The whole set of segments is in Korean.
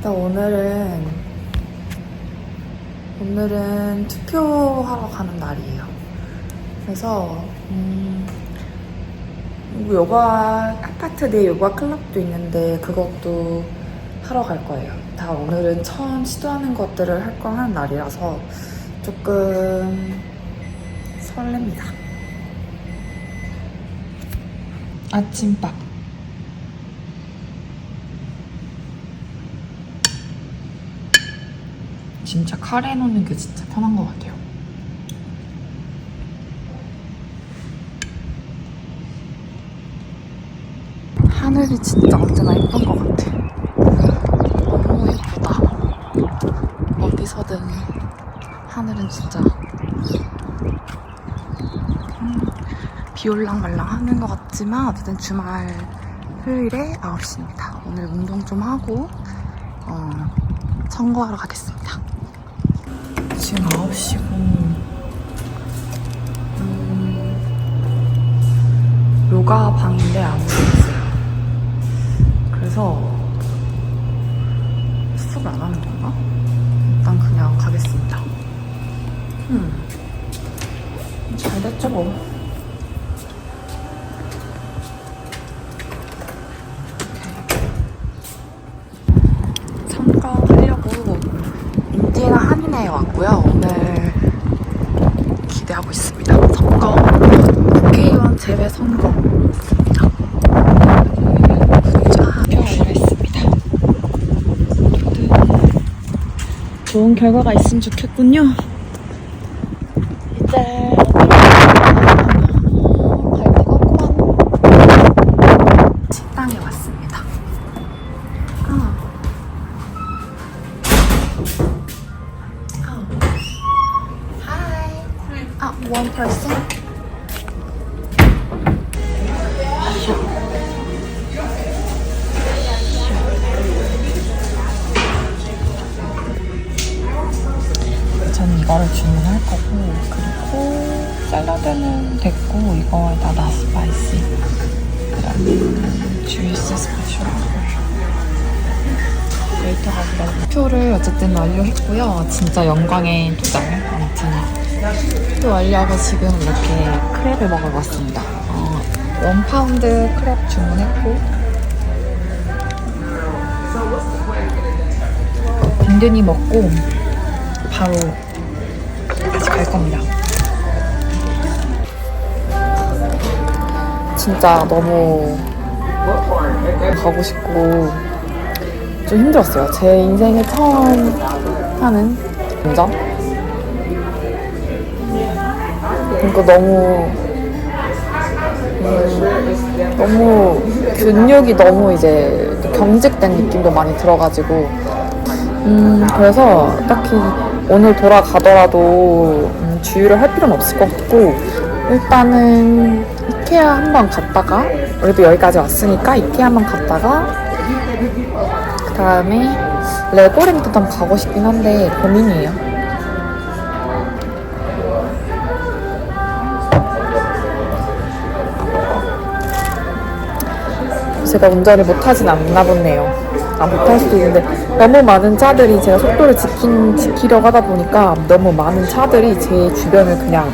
일단 오늘은 오늘은 투표하러 가는 날이에요. 그래서 음, 요가 아파트 내 요가 클럽도 있는데 그것도 하러 갈 거예요. 다 오늘은 처음 시도하는 것들을 할 거 하는 날이라서 조금 설렙니다. 아침밥. 진짜 카레 넣는 게 진짜 편한 것 같아요. 하늘이 진짜 언제나 예쁜 것 같아. 너무 예쁘다. 어디서든 하늘은 진짜 음, 비올랑말랑 하는 것 같지만 어쨌든 주말 토요일에 9시입니다. 오늘 운동 좀 하고 어, 청구하러 가겠습니다. 지금 9시고 음, 요가 방인데 아무도 없어요. 그래서 수업을 안 하는 건가? 일단 그냥 가겠습니다. 음. 잘 됐죠 뭐. 참가하려고 인디애나 한인회에 왔고요. 오늘 기대하고 있습니다. 선거 제외 선거 했습니다. 좋은 결과가 있으면 좋겠군요. 이제. 식당에 왔습니다. 아. Oh. Hi. Uh, one person. 이거를 주문할 거고 그리고 샐러드는 됐고 이거에다 나 스파이시 그다음에 주이스 스페셜 웨이터가 기다리고 표를 어쨌든 완료했고요. 진짜 영광의 도달. 아무튼 표 완료하고 지금 이렇게 크랩을 먹으러 왔습니다. 어, 원 파운드 크랩 주문했고 든든히 먹고 바로 갈 겁니다. 진짜 너무 가고 싶고 좀 힘들었어요. 제 인생에 처음 하는 운전. 그러니까 너무 음, 너무 근육이 너무 이제 경직된 느낌도 많이 들어가지고 음 그래서 딱히 오늘 돌아가더라도 음, 주유를 할 필요는 없을 것 같고 일단은 이케아 한번 갔다가 그래도 여기까지 왔으니까 이케아 한번 갔다가 그 다음에 레고랜드도 한번 가고 싶긴 한데 고민이에요. 제가 운전을 못하진 않나 보네요. 아, 못할 수도 있는데 너무 많은 차들이 제가 속도를 지킨, 지키려고 하다 보니까 너무 많은 차들이 제 주변을 그냥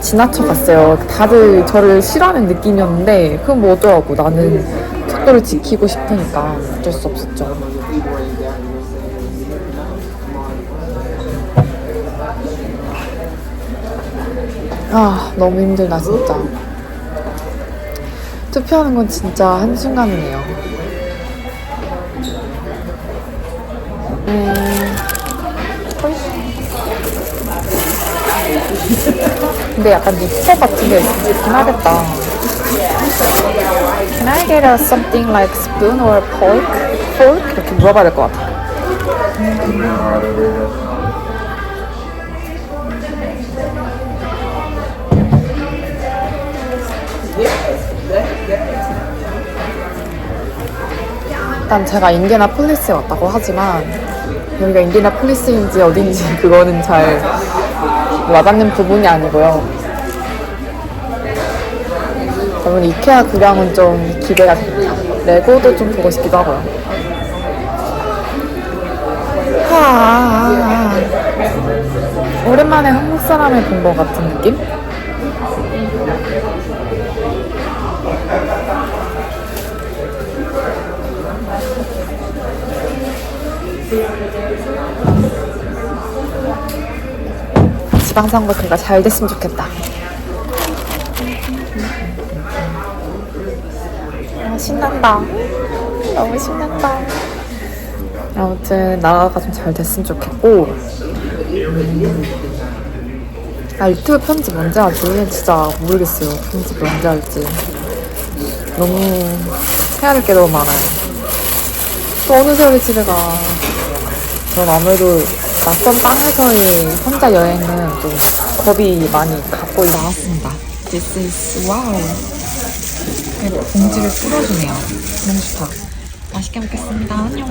지나쳐 갔어요. 다들 저를 싫어하는 느낌이었는데 그건 뭐 어쩌라고 나는 속도를 지키고 싶으니까 어쩔 수 없었죠. 아 너무 힘들다 진짜. 투표하는 건 진짜 한순간이네요. 음, 근데 약간 니퍼 같은 게 있긴 하겠다. Can I get a something like spoon or fork? Fork? 이렇게 물어봐야 될 것 같아. 일단 제가 인디애나폴리스에 왔다고 하지만 여기가 인디애나폴리스인지 어딘지 그거는 잘 와닿는 부분이 아니고요. 저는 이케아 구경은 좀 기대가 됩니다. 레고도 좀 보고 싶기도 하고요. 아, 오랜만에 한국 사람을 본 것 같은 느낌? 지방선거 결과 잘 됐으면 좋겠다. 아, 신난다. 너무 신난다. 아무튼 나라가 좀 잘 됐으면 좋겠고 음. 아 유튜브 편집 언제 하지? 진짜 모르겠어요 편집 언제 할지 너무 해야 될 게 너무 많아요 또 어느 세월에 집에 가 전 아무래도 낯선 땅에서의 혼자 여행은 좀 겁이 많이 갖고 나왔습니다. This is wow. 봉지를 뚫어주네요. 너무 좋다. 맛있게 먹겠습니다. 안녕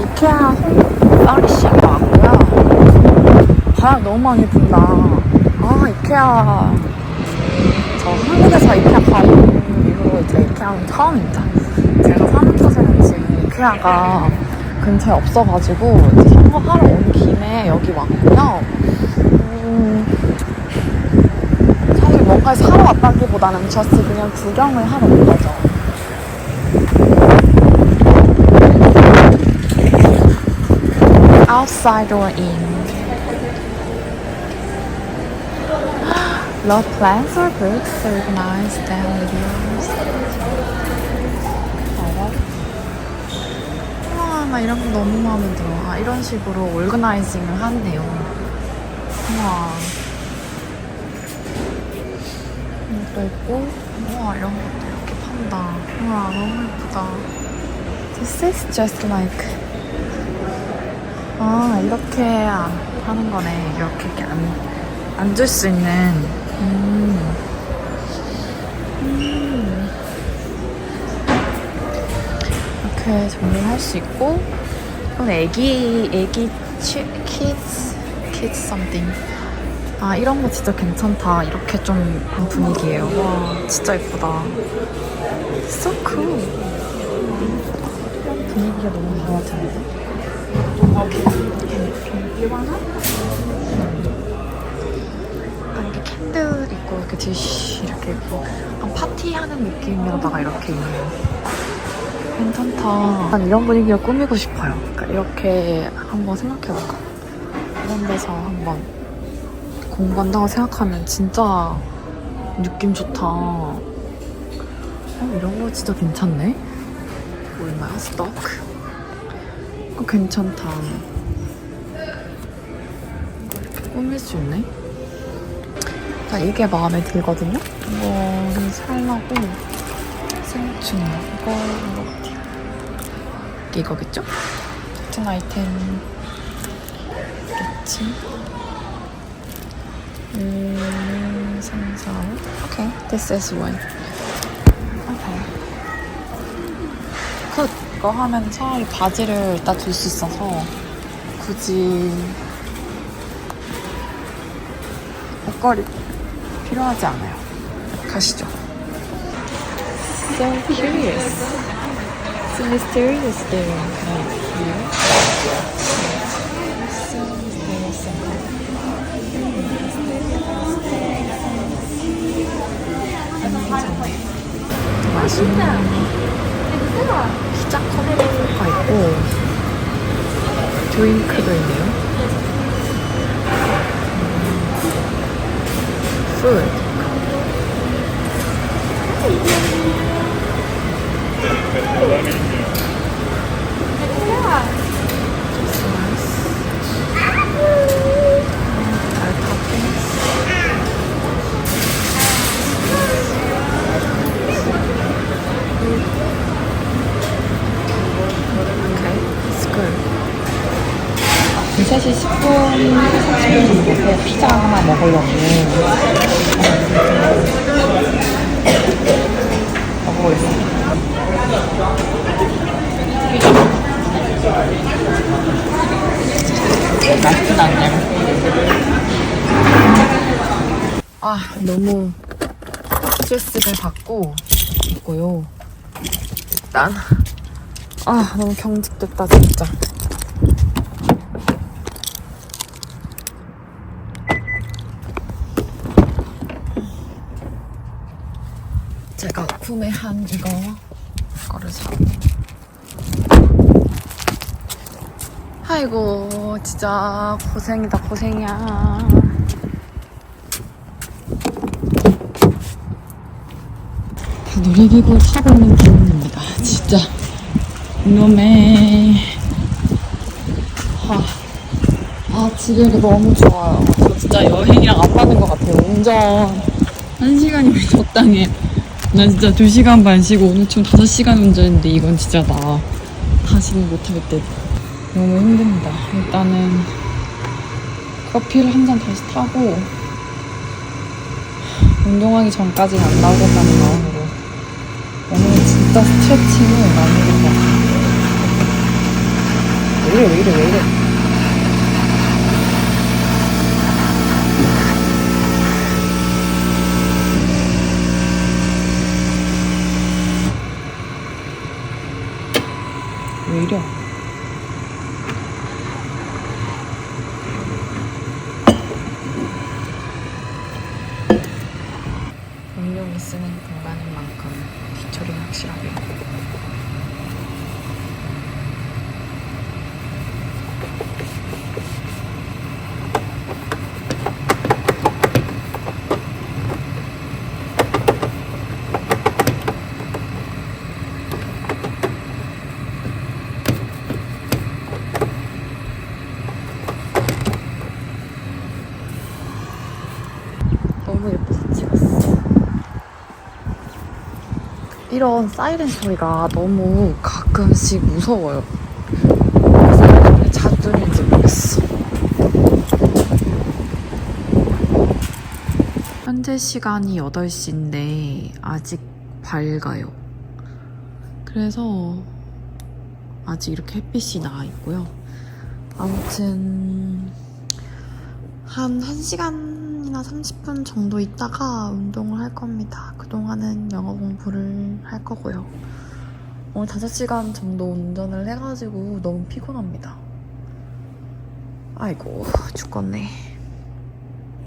이케아 파리시도 왔고요. 바람 너무 많이 분다. 아, 이케아. 저 한국에서 이케아 가본 이후로 이제 이케아는 처음입니다. 제가 사는 곳에는 지금 이케아가 근처에 없어가지고 샤워하러 온 김에 여기 왔고요. 음, 사실 뭔가 사러 왔다기보다는 저스 그냥 구경을 하러 온 거죠. Outside or in. Love plants or books organized daily views. 와, 나 이런 거 너무 마음에 들어. 아, 이런 식으로 올거나이징을 하네요. 우와. 이것도 있고, 우와, 이런 것도 이렇게 판다. 우와, 너무 예쁘다. This is just like 아 이렇게 하는 거네. 이렇게, 이렇게 앉, 앉을 수 있는. 음. 음. 이렇게 정리를 할수 있고 이건 애기 애기 치, 키즈 키즈 something. 아 이런 거 진짜 괜찮다. 이렇게 좀 분위기예요. 와 진짜 예쁘다. So cool. 분위기가 너무 아, 이렇게 캔들 있고 이렇게 디쉬 이렇게 있고 약간 파티하는 느낌이로다가 이렇게 있네요. 괜찮다. 난 이런 분위기가 꾸미고 싶어요. 그러니까 이렇게 한번 생각해볼까? 이런 데서 한번 공부한다고 생각하면 진짜 느낌 좋다. 어, 이런 거 진짜 괜찮네. 얼마야? 스토 크? 어, 괜찮다. 이렇게 꾸밀 수 있네. 나 이게 마음에 들거든요? 이거를 살라고 생각 중이야. 이거, 이거? 이게 이거겠죠? 같은 아이템. 겠지? 1, 3, 4, 5. 오케이. This is one. 굿! 이거 하면 차라리 바지를 이따 둘수 있어서 굳이 옷걸이 필요하지 않아요. 가시죠. So curious. So mysterious thing right here. So mysterious. 음, 맛있는 피자 컵가 있고 드링크도 있네요. 푸드. 달 피자 하나 먹으려고 먹어보겠습니다. 맛있진 않네요. 아, 너무 스트레스를 받고 있고요. 일단, 아, 너무 경직됐다, 진짜. 제가 구매한 이거, 거를 사. 아이고, 진짜 고생이다, 고생이야. 다 놀이기구 타고 있는 기분입니다. 진짜. 이놈의. 아, 아, 지금이 너무 좋아요. 저 진짜 여행이랑 안 맞는 것 같아요. 운전. 한 시간이면 적당해. 난 진짜 두 시간 반 쉬고 오늘 총 다섯 시간 운전인데 이건 진짜 나 다시는 못하겠대. 너무 힘듭니다. 일단은 커피를 한 잔 다시 타고 운동하기 전까지는 안 나오겠다는 마음으로 오늘은 진짜 스트레칭을 많이 같아요. 왜 이래, 왜 이래, 왜 이래. 왜 이래? 공룡이 쓰는 공간인 만큼 뒤처리는 확실하게 너무 예뻐서 찍었어. 이런 사이렌 소리가 너무 가끔씩 무서워요. 왜 자주 들리는지 모르겠어. 현재 시간이 8시인데 아직 밝아요. 그래서 아직 이렇게 햇빛이 나와 있고요. 아무튼 한 1시간 이나 30분 정도 있다가 운동을 할 겁니다. 그동안은 영어 공부를 할 거고요. 오늘 5시간 정도 운전을 해가지고 너무 피곤합니다. 아이고, 죽겠네.